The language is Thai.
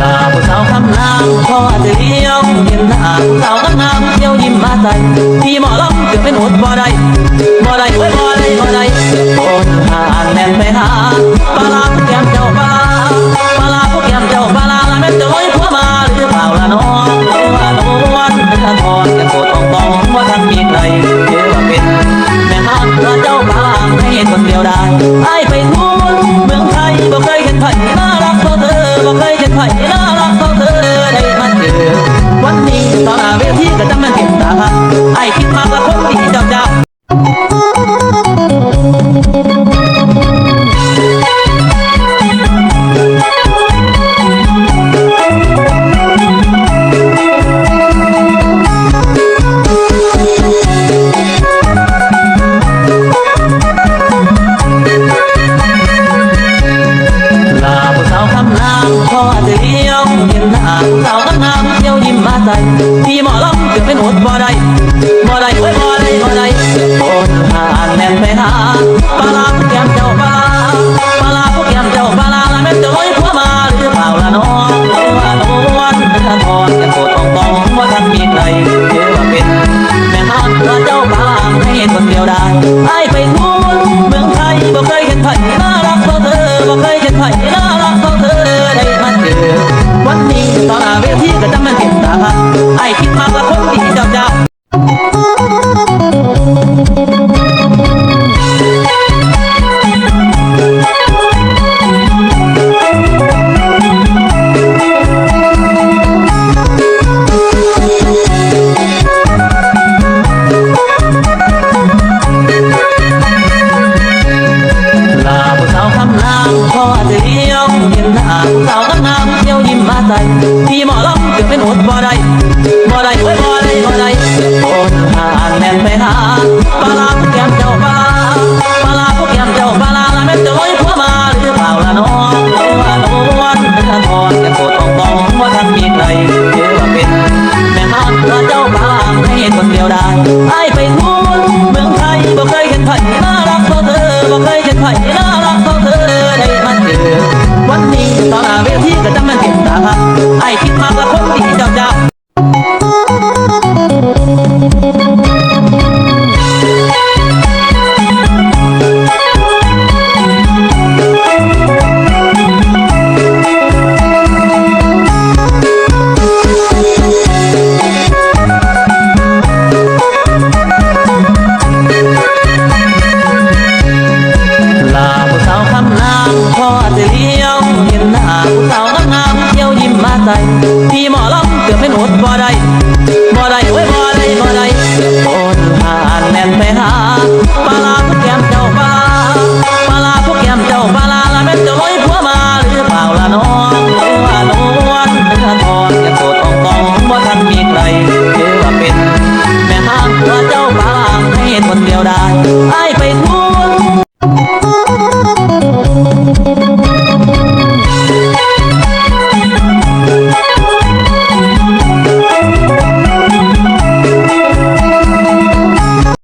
ลาผู้สาวคำนามพอจะเลี้ย ไปหาปลาพวกแกมเจ้าปลาปลาพวกแกมเจ้าปลาละแม่นจะลอยผัวมาหรือเปล่าละน้องหรือว่าโนวันเป็นทางทอนแก่โกต้องมองว่าทางมีใครเชื่อว่าเป็นแม่ฮอดพระเจ้าปลางให้คนเดียวได้ สาวคำนามเที่ยวยิ้มมาใส่พี่หมอลำเกือบเป็นหดบ่ได้บ่ได้เว้ยบ่ได้บ่ได้โอนหานแน่นไปหาปลาลาผู้แก้มเจ้าปลาปลาลาผู้แก้มเจ้าปลาลาละแม่นจะลอยผัวมาหรือเปล่าละน้องหรือว่าโนวันเป็นทางทอนแก่โกตองตองว่าทางมีใครเชื่อว่าเป็นแม่ฮอดพระเจ้าบาให้คนเดียวได้ไอ้ไปทูลเมืองไทยบ่เคยเห็นไผน่ารักเท่าเธอบ่เคยเห็นไผ่ มาใส่พี่หมอลำเกือบเป็นหดบ่ได้บ่ได้เว้ยบ่ได้บ่ได้โอนหานแน่นไปหาปลาลาผู้แก้มเจ้าปลาปลาลาผู้แก้มเจ้าปลาลาละแม่นจะลอยผัวมาหรือเปล่าละน้องหรือว่าโนวันเป็นทางทอนแก่โกตรต้องตองว่าทางมีใครเชื่อว่าเป็นแม่ฮอดพระเจ้าบางให้คนเดียวได้ไอ้ไปทูลเมืองไทยบ่เคยเห็นไผน่ารักเท่า ตาไอ้คิดมา ใส่พี่หมอลำเกือบเป็นหดบ่ได้บ่ได้เว้ยบ่ได้บ่ได้โอนหานแน่นไปหาปลาลาผู้แก้มเจ้าปลาปลาลาผู้แก้มเจ้าปลาลาละแม่นจะลอยผัวมาหรือเปล่าละน้องหรือว่าโนวันเป็นทาทอนแก่โกตองตองว่าทันมีใครเชื่อว่าเป็น แม่ห้างพระเจ้าบางให้คนเดียวได้